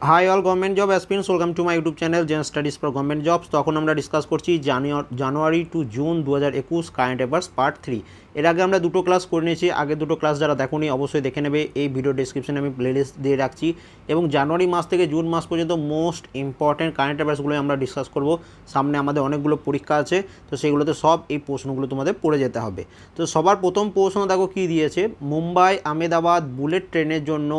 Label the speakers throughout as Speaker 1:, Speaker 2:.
Speaker 1: Hi all government job aspirants welcome to my YouTube channel Zen studies for government jobs তখন আমরা discuss করছি জানুয়ারি জানুয়ারি two June দু হাজার একুশ কারেন্ট অ্যাফেয়ার্স পার্ট থ্রি এর আগে আমরা দুটো ক্লাস করে নিয়েছি, আগে দুটো ক্লাস যারা দেখোনি অবশ্যই দেখে নেবে, এই ভিডিও ডিসক্রিপশনে আমি প্লেলিস্ট দিয়ে রাখছি। এবং জানুয়ারি মাস থেকে জুন মাস পর্যন্ত মোস্ট ইম্পর্ট্যান্ট কারেন্ট অ্যাফেয়ার্সগুলো আমরা ডিসকাস করব। সামনে আমাদের অনেকগুলো পরীক্ষা আছে, তো সেগুলোতে সব এই প্রশ্নগুলো তোমাদের পড়ে যেতে হবে। তো সবার প্রথম প্রশ্ন দেখো কী দিয়েছে? মুম্বাই আমেদাবাদ বুলেট ট্রেনের জন্য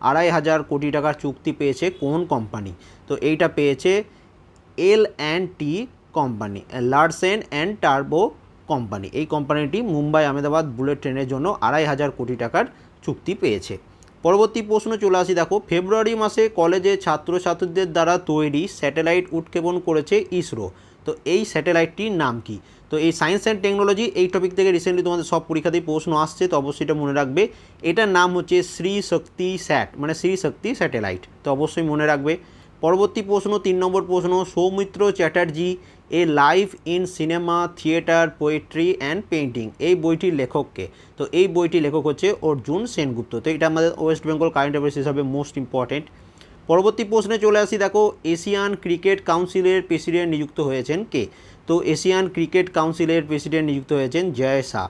Speaker 1: আড়াই হাজার কোটি টাকার চুক্তি পেয়েছে কোন কোম্পানি তো এইটা পেয়েছে L and T company Larsen and turbo company এই কোম্পানিটি মুম্বাই আহমেদাবাদ বুলেট ট্রেনের জন্য আড়াই হাজার কোটি টাকার চুক্তি পেয়েছে। পরবর্তী প্রশ্ন চলে আসি, দেখো, ফেব্রুয়ারি মাসে কলেজে ছাত্রছাত্রীদের দ্বারা তৈরি স্যাটেলাইট উৎক্ষেপণ করেছে ইসরো। তো এই স্যাটেলাইটটির নাম কি? তো এই সায়েন্স অ্যান্ড টেকনোলজি এই টপিক থেকে রিসেন্টলি তোমাদের সব পরীক্ষাতেই প্রশ্ন আসছে, তো অবশ্যই এটা মনে রাখবে। এটার নাম হচ্ছে শ্রী শক্তি স্যাট মানে শ্রী শক্তি স্যাটেলাইট তো অবশ্যই মনে রাখবে। পরবর্তী প্রশ্ন, তিন নম্বর প্রশ্ন, Soumitra Chatterjee a life in cinema theatre poetry and painting এই বইটির লেখককে। তো এই বইটির লেখক হচ্ছে অর্জুন সেনগুপ্ত, তো এটা আমাদের ওয়েস্ট বেঙ্গল কারেন্ট অ্যাফেয়ার্স হিসাবে মোস্ট ইম্পর্টেন্ট পরবর্তী প্রশ্নে চলে আসি, দেখো, এশিয়ান ক্রিকেট কাউন্সিলের প্রেসিডেন্ট নিযুক্ত হয়েছেন কে? তো এশিয়ান ক্রিকেট কাউন্সিলের প্রেসিডেন্ট নিযুক্ত হয়েছেন জয় শাহ।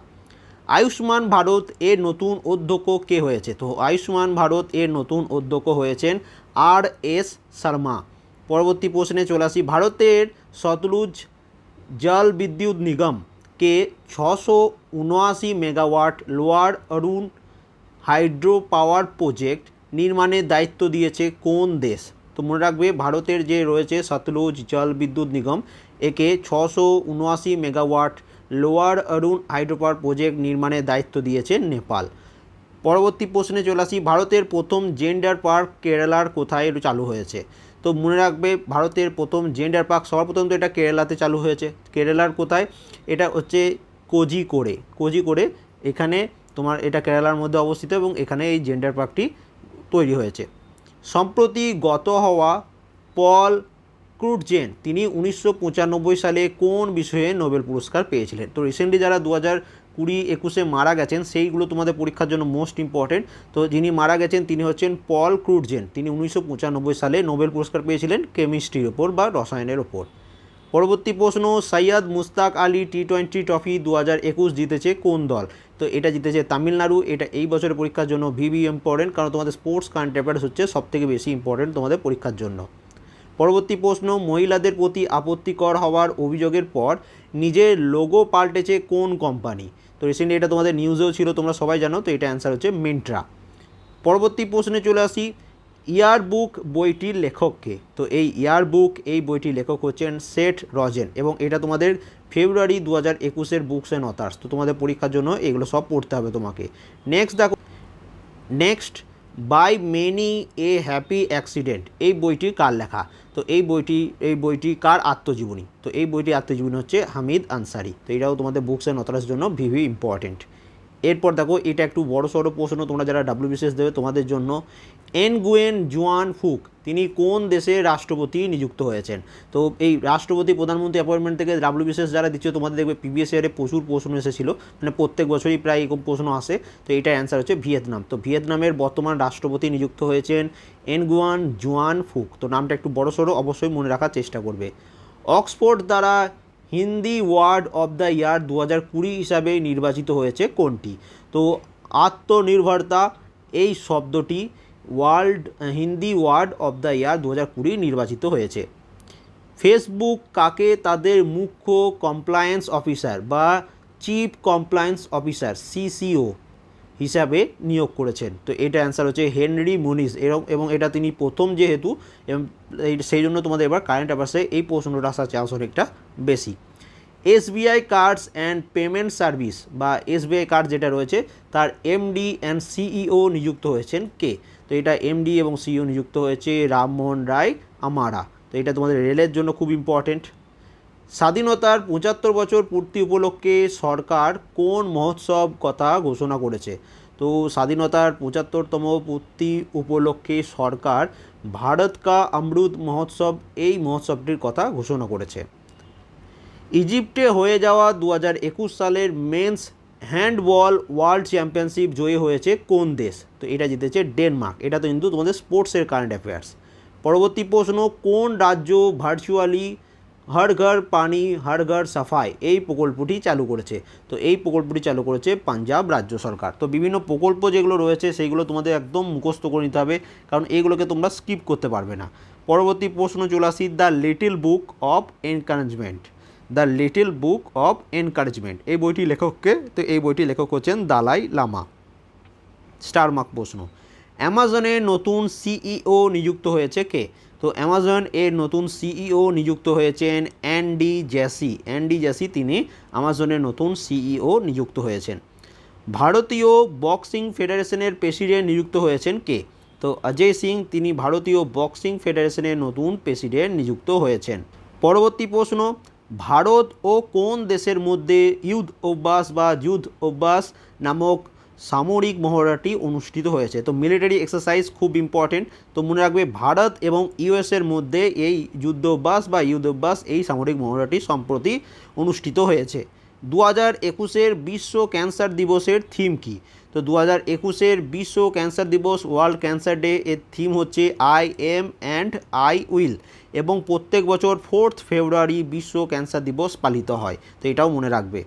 Speaker 1: আয়ুষ্মান ভারত এর নতুন অধ্যক্ষ কে হয়েছে? তো আয়ুষ্মান ভারত এর নতুন অধ্যক্ষ হয়েছেন আর এস শর্মা। পরবর্তী প্রশ্নে চলে আসি, ভারতের সতলুজ জল বিদ্যুৎ নিগম কে ছশো উনআশি megawatt lower Arun hydro power project নির্মাণের দায়িত্ব দিয়েছে কোন দেশ? তো মনে রাখবে, ভারতের যে রয়েছে সতলুজ জল বিদ্যুৎ নিগম, একে ছশো উনআশি megawatt lower Arun hydro power project নির্মাণের দায়িত্ব দিয়েছে নেপাল। পরবর্তী প্রশ্নে চলে আসি, ভারতের প্রথম জেন্ডার পার্ক কেরালার কোথায় চালু হয়েছে? তো মনে রাখবে, ভারতের প্রথম জেন্ডার পার্ক সবার প্রথম তো এটা কেরালাতে চালু হয়েছে। কেরালার কোথায়? এটা হচ্ছে কোজিকোড়ে কোজিকোড়ে এখানে তোমার এটা কেরালার মধ্যে অবস্থিত এবং এখানে এই জেন্ডার পার্কটি তৈরি হয়েছে। সম্প্রতি গত হওয়া পল ক্রুটজেন, তিনি উনিশশো পঁচানব্বই সালে কোন বিষয়ে নোবেল পুরস্কার পেয়েছিলেন? তো রিসেন্টলি যারা দু হাজার কুড়ি একুশে মারা গেছেন, সেইগুলো তোমাদের পরীক্ষার জন্য মোস্ট ইম্পর্টেন্ট তো যিনি মারা গেছেন, তিনি হচ্ছেন পল ক্রুটজেন। তিনি উনিশশো পঁচানব্বই সালে নোবেল পুরস্কার পেয়েছিলেন কেমিস্ট্রির ওপর বা রসায়নের ওপর। পরবর্তী প্রশ্ন Syed Mushtaq Ali T twenty trophy দু হাজার একুশ জিতেছে কোন দল? তো এটা জিতেছে তামিলনাড়ু। এটা এই বছরের পরীক্ষার জন্য ভিভি ইম্পর্টেন্ট কারণ তোমাদের স্পোর্টস কারেন্ট অ্যাফেয়ার্স হচ্ছে সবথেকে বেশি ইম্পর্টেন্ট তোমাদের পরীক্ষার জন্য। পরবর্তী প্রশ্ন, মহিলাদের প্রতি আপত্তিকর হওয়ার অভিযোগের পর নিজের লোগো পাল্টেছে কোন কোম্পানি তো রিসেন্টলি এটা তোমাদের নিউজেও ছিল, তোমরা সবাই জানো, তো এটা অ্যান্সার হচ্ছে মিন্ট্রা পরবর্তী প্রশ্নে চলে আসি ইয়ার বুক বইটির লেখককে। তো এই ইয়ার বুক এই বইটির লেখক হচ্ছেন সেট রজেন এবং এটা তোমাদের ফেব্রুয়ারি দু হাজার একুশের বুকস অ্যান্ড অথার্স তো তোমাদের পরীক্ষার জন্য এগুলো সব পড়তে হবে তোমাকে। নেক্সট দেখো next by many a happy accident এই বইটি কার লেখা? তো এই বইটি এই বইটি কার আত্মজীবনী? তো এই বইটি আত্মজীবনী হচ্ছে হামিদ আনসারি। তো এটাও তোমাদের বুকস অ্যান্ড অথার্সের জন্য ভিভি ইম্পর্টেন্ট এরপর দেখো, এটা একটু বড় সড়ো প্রশ্ন, তোমরা যারা ডাব্লিউ ডাব্লিউবিসিএস দেবে, তোমাদের জন্য। এন গুয়েন জুয়ান ফুক, তিনি কোন দেশের রাষ্ট্রপতি নিযুক্ত হয়েছেন? তো এই রাষ্ট্রপতি, প্রধানমন্ত্রী অ্যাপয়েন্টমেন্ট থেকে ডাব্লিউ ডাব্লিউবিসিএস যারা দিচ্ছে, তোমাদের দেখবে প্রিভিয়াস ইয়ারে প্রচুর প্রশ্ন এসেছিল। মানে প্রত্যেক বছরই প্রায় এরকম প্রশ্ন আসে। তো এটার অ্যান্সার হচ্ছে ভিয়েতনাম। তো ভিয়েতনামের বর্তমান রাষ্ট্রপতি নিযুক্ত হয়েছেন এনগুয়ান জুয়ান ফুক। তো নামটা একটু বড় সড়ো, অবশ্যই মনে রাখার চেষ্টা করবে। অক্সফোর্ড দ্বারা Hindi word of the year দু হাজার কুড়ি হিসাবে নির্বাচিত হয়েছে কোনটি? তো আত্মনির্ভরতা, এই শব্দটি world, Hindi word of the year দু হাজার কুড়ি নির্বাচিত হয়েছে। ফেসবুক কাকে তাদের মুখ্য কমপ্লায়েন্স অফিসার বা চিফ কমপ্লায়েন্স অফিসার, সিসিও? হিসাবে নিয়োগ করেছেন। তো এটা অ্যান্সার হচ্ছে হেনরি মুনিস। এরকম এবং এটা তিনি প্রথম যেহেতু সেই জন্য তোমাদের এবার কারেন্ট অ্যাফেয়ার্সে এই প্রশ্নটা আসার চান্স অনেকটা বেশি। SBI cards and payment service বা এসবিআই কার্ড যেটা রয়েছে, তার এমডি অ্যান্ড সিইও নিযুক্ত হয়েছেন কে? তো এটা এমডি এবং সিইও নিযুক্ত হয়েছে রামমোহন রায় আমারা। তো এটা তোমাদের রেলের জন্য খুব ইম্পর্টেন্ট স্বাধীনতার পঁচাত্তর বছর পূর্তি উপলক্ষে সরকার কোন মহোৎসব কথা ঘোষণা করেছে? তো স্বাধীনতার পঁচাত্তরতম পূর্তি উপলক্ষে সরকার ভারত কা অমৃত মহোৎসব এই মহোৎসবটির কথা ঘোষণা করেছে। ইজিপ্টে হয়ে যাওয়া দু হাজার একুশ সালের মেন্স হ্যান্ডবল ওয়ার্ল্ড চ্যাম্পিয়নশিপ জয়ী হয়েছে কোন দেশ? তো এটা জিতেছে ডেনমার্ক। এটা তো কিন্তু তোমাদের স্পোর্টসের কারেন্ট অ্যাফেয়ার্স। পরবর্তী প্রশ্ন, কোন রাজ্য ভার্চুয়ালি হর ঘর পানি, হর ঘর সাফাই এই প্রকল্পটি চালু করেছে। তো এই প্রকল্পটি চালু করেছে পাঞ্জাব রাজ্য সরকার। তো বিভিন্ন প্রকল্প যেগুলো রয়েছে সেইগুলো তোমাদের একদম মুখস্থ করে নিতে হবে, কারণ এইগুলোকে তোমরা স্কিপ করতে পারবে না। পরবর্তী প্রশ্ন চলে আসি the little book of encouragement the little book of encouragement এই বইটি লেখককে, তো এই বইটি লেখক হচ্ছেন দালাই লামা। স্টার মার্ক প্রশ্ন অ্যামাজনের নতুন সিইও নিযুক্ত হয়েছে কে? তো অ্যামাজন এর নতুন সিইও নিযুক্ত হয়েছেন অ্যান্ডি জ্যাসি। অ্যান্ডি জ্যাসি তিনি অ্যামাজনের নতুন সিইও নিযুক্ত হয়েছেন। ভারতীয় বক্সিং ফেডারেশনের প্রেসিডেন্ট নিযুক্ত হয়েছেন কে? তো অজয় সিং, তিনি ভারতীয় বক্সিং ফেডারেশনের নতুন প্রেসিডেন্ট নিযুক্ত হয়েছেন। পরবর্তী প্রশ্ন, ভারত ও কোন দেশের মধ্যে ইউথ অভ্যাস বা যুদ্ধ অভ্যাস নামক সামরিক মহড়াটি অনুষ্ঠিত হয়েছে। তো মিলিটারি এক্সারসাইজ খুব ইম্পর্টেন্ট তো মনে রাখবে ভারত এবং ইউএসের মধ্যে এই যুদ্ধ অভ্যাস বা যুদ্ধ এই সামরিক মহড়াটি সম্প্রতি অনুষ্ঠিত হয়েছে। দু হাজার একুশের বিশ্ব ক্যান্সার দিবসের থিম কী? তো দু হাজার একুশের বিশ্ব ক্যান্সার দিবস ওয়ার্ল্ড ক্যান্সার ডে এর থিম হচ্ছে I am and I will এবং প্রত্যেক বছর ফোর্থ ফেব্রুয়ারি বিশ্ব ক্যান্সার দিবস পালিত হয়। তো এটাও মনে রাখবে।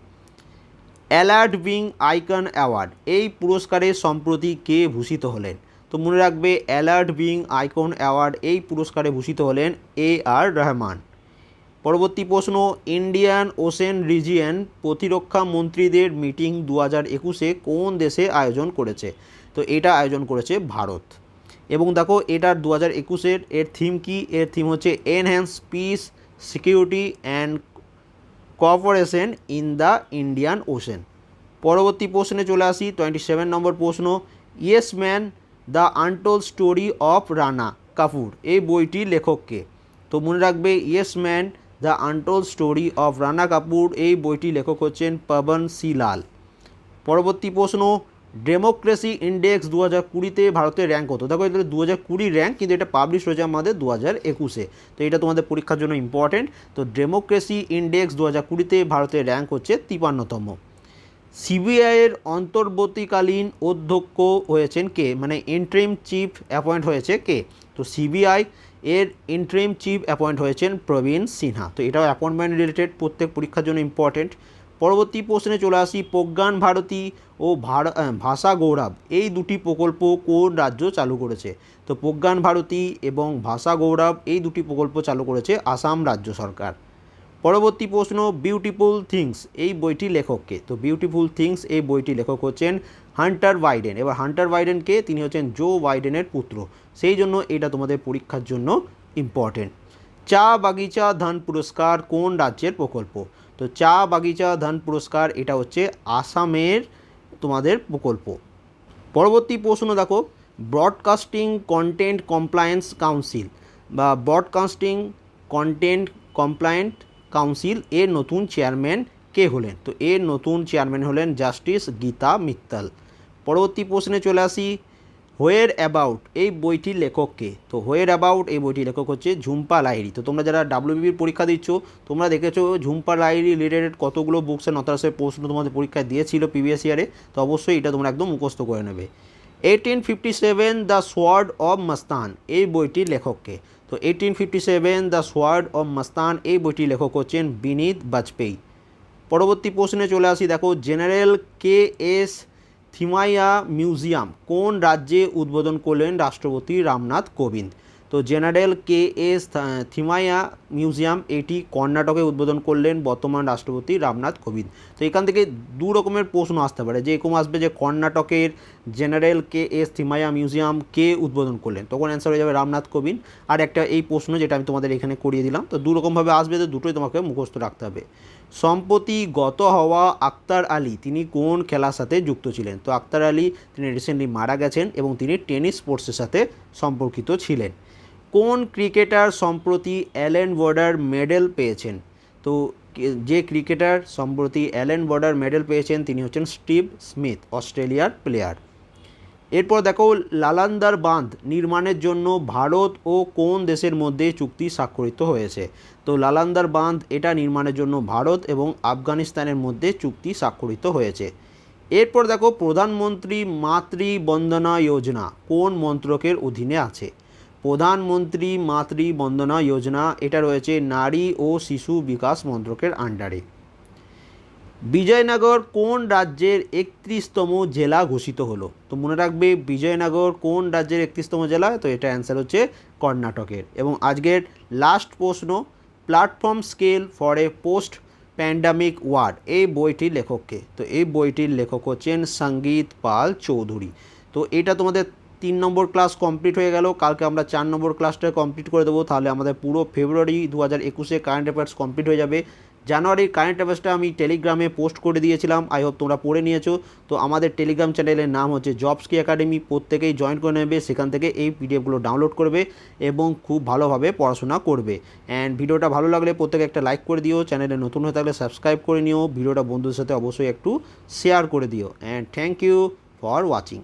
Speaker 1: Alert being icon award. এই পুরস্কারে সম্প্রতি কে ভূষিত হলেন? তো মনে রাখবে, অ্যালার্ট বিং আইকন অ্যাওয়ার্ড এই পুরস্কারে ভূষিত হলেন এ আর রহমান। পরবর্তী প্রশ্ন, ইন্ডিয়ান ওশেন রিজিয়ন প্রতিরক্ষা মন্ত্রীদের মিটিং দু হাজার একুশে কোন দেশে আয়োজন করেছে? তো এটা আয়োজন করেছে ভারত। এবং দেখো, এটার দু হাজার একুশের এর থিম কি? এর থিম হচ্ছে enhance peace security and cooperation in the Indian Ocean পরবর্তী প্রশ্নে চলে আসি টোয়েন্টি সেভেন নম্বর প্রশ্ন। Yes man the untold story of Rana Kapoor এই বইটি লেখককে। তো মনে রাখবে yes man the untold story of Rana Kapoor এই বইটির লেখক হচ্ছেন পবন সি লাল পরবর্তী প্রশ্ন ডেমোক্রেসি ইন্ডেক্স দু হাজার কুড়িতে ভারতের র্যাঙ্ক হতো দেখো এটা দু হাজার কুড়ির র্যাঙ্ক কিন্তু এটা পাবলিশ হয়েছে আমাদের দু হাজার একুশে। তো এটা তোমাদের পরীক্ষার জন্য ইম্পর্টেন্ট তো ডেমোক্রেসি ইন্ডেক্স দু হাজার কুড়িতে ভারতের র্যাঙ্ক হচ্ছে তিপান্নতম। সিবিআইয়ের অন্তর্বর্তীকালীন অধ্যক্ষ হয়েছেন কে? মানে ইন্ট্রিম চিফ অ্যাপয়েন্ট হয়েছে কে? তো সিবিআই এর ইন্ট্রিম চিফ অ্যাপয়েন্ট হয়েছেন প্রবীণ সিনহা। তো এটাও অ্যাপয়েন্টমেন্ট রিলেটেড প্রত্যেক পরীক্ষার জন্য ইম্পর্টেন্ট পরবর্তী প্রশ্নে চলে আসি প্রজ্ঞান ভারতী ও ভাষা গৌরব। এই দুটি প্রকল্প কোন রাজ্য চালু করেছে? তো প্রজ্ঞান ভারতী এবং ভাষা গৌরব এই দুটি প্রকল্প চালু করেছে আসাম রাজ্য সরকার। পরবর্তী প্রশ্ন বিউটিফুল থিংস এই বইটি লেখককে। তো বিউটিফুল থিংস এই বইটি লেখক হচ্ছেন হান্টার বাইডেন। এবার হান্টার বাইডেনকে তিনি হচ্ছেন জো বাইডেনের পুত্র। সেই জন্য এটা তোমাদের পরীক্ষার জন্য ইম্পর্টেন্ট চা বাগিচা ধান পুরস্কার কোন রাজ্যের প্রকল্প? তো চা, বাগিচা, ধান পুরস্কার, এটা হচ্ছে আসামের তোমাদের প্রকল্প। পরবর্তী প্রশ্ন দেখো ব্রডকাস্টিং কন্টেন্ট কমপ্লায়েন্স কাউন্সিল বা ব্রডকাস্টিং কন্টেন্ট কমপ্লায়েন্ট কাউন্সিল এর নতুন চেয়ারম্যান কে হলেন? তো এর নতুন চেয়ারম্যান হলেন জাস্টিস গীতা মিত্তাল। পরবর্তী প্রশ্নে চলে আসি হোয়ের অ্যাবাউট এই বইটির লেখককে? তো হোয়ের অ্যাবাউট এই বইটির লেখক হচ্ছে ঝুম্পা লাহিড়ি। তো তোমরা যারা ডাব্লিউবির পরীক্ষা দিচ্ছ, তোমরা দেখেছ ঝুম্পা লাহিড়ি রিলেটেড কতগুলো বুকস অ্যান্ড অথার্সের প্রশ্ন তোমাদের পরীক্ষায় দিয়েছিল প্রিভিয়াস ইয়ারে তো অবশ্যই এটা তোমরা একদম মুখস্থ করে নেবে। Eighteen fifty seven the sword of Mastan এই বইটির লেখককে। তো eighteen fifty seven the sword of Mastan এই বইটির লেখক হচ্ছেন বিনীত বাজপেয়ী। পরবর্তী প্রশ্নে চলে আসি, দেখো general K S Thimayya museum কোন রাজ্যে উদ্বোধন করলেন রাষ্ট্রপতি রামনাথ কোবিন্দ? তো general K S Thimayya museum এটি কর্ণাটকে উদ্বোধন করলেন বর্তমান রাষ্ট্রপতি রামনাথ কোবিন্দ। তো এখান থেকে দু রকমের প্রশ্ন আসতে পারে। যে এরকম আসবে যে কর্ণাটকের general K S Thimayya museum কে উদ্বোধন করলেন? তখন অ্যান্সার হয়ে যাবে রামনাথ কোবিন্দ। আর একটা এই প্রশ্ন যেটা আমি তোমাদের এখানে করিয়ে দিলাম, তো দু রকমভাবে আসবে তো দুটোই তোমাকে মুখস্থ রাখতে হবে। সম্প্রতি গত হওয়া আক্তার আলী, তিনি কোন খেলার সাথে যুক্ত ছিলেন? তো আক্তার আলী তিনি রিসেন্টলি মারা গেছেন এবং তিনি টেনিস স্পোর্টসের সাথে সম্পর্কিত ছিলেন। কোন ক্রিকেটার সম্প্রতি অ্যালেন বর্ডার মেডেল পেয়েছেন? তো যে ক্রিকেটার সম্প্রতি অ্যালেন বর্ডার মেডেল পেয়েছেন তিনি হচ্ছেন স্টিভ স্মিথ, অস্ট্রেলিয়ার প্লেয়ার। এরপর দেখো, লালান্দার বাঁধ নির্মাণের জন্য ভারত ও কোন দেশের মধ্যে চুক্তি স্বাক্ষরিত হয়েছে? তো লালান্দার বাঁধ এটা নির্মাণের জন্য ভারত এবং আফগানিস্তানের মধ্যে চুক্তি স্বাক্ষরিত হয়েছে। এরপর দেখো, প্রধানমন্ত্রী মাতৃ বন্দনা যোজনা কোন মন্ত্রকের অধীনে আছে? প্রধানমন্ত্রী মাতৃ বন্দনা যোজনা, এটা রয়েছে নারী ও শিশু বিকাশ মন্ত্রকের আন্ডারে। বিজয়নগর কোন রাজ্যের একত্রিশতম জেলা ঘোষিত হলো? তো মনে রাখবে, বিজয়নগর কোন রাজ্যের একত্রিশতম জেলা? তো এটা অ্যান্সার হচ্ছে কর্ণাটকের। এবং আজকের লাস্ট প্রশ্ন platform scale for a post pandemic world এই বইটির লেখককে। তো এই বইটির লেখক হচ্ছেন সংগীত পাল চৌধুরী। তো এটা তোমাদের তিন নম্বর ক্লাস কমপ্লিট হয়ে গেল। কালকে আমরা চার নম্বর ক্লাসটা কমপ্লিট করে দেবো। তাহলে আমাদের পুরো ফেব্রুয়ারি দু হাজার একুশে কারেন্ট অ্যাফেয়ার্স কমপ্লিট হয়ে যাবে। জানুয়ারির কারেন্ট অ্যাফেয়ার্সটা আমি টেলিগ্রামে পোস্ট করে দিয়েছিলাম। আই হোপ তোমরা পড়ে নিয়েছো। তো আমাদের টেলিগ্রাম চ্যানেলের নাম হচ্ছে জবস কি একাডেমি প্রত্যেকেই জয়েন করে নেবে। সেখান থেকে এই পিডিএফগুলো ডাউনলোড করবে এবং খুব ভালোভাবে পড়াশোনা করবে। অ্যান্ড ভিডিওটা ভালো লাগলে প্রত্যেকে একটা লাইক করে দিও। চ্যানেলে নতুন হয়ে থাকলে সাবস্ক্রাইব করে নিও। ভিডিওটা বন্ধুদের সাথে অবশ্যই একটু শেয়ার করে দিও। And thank you for watching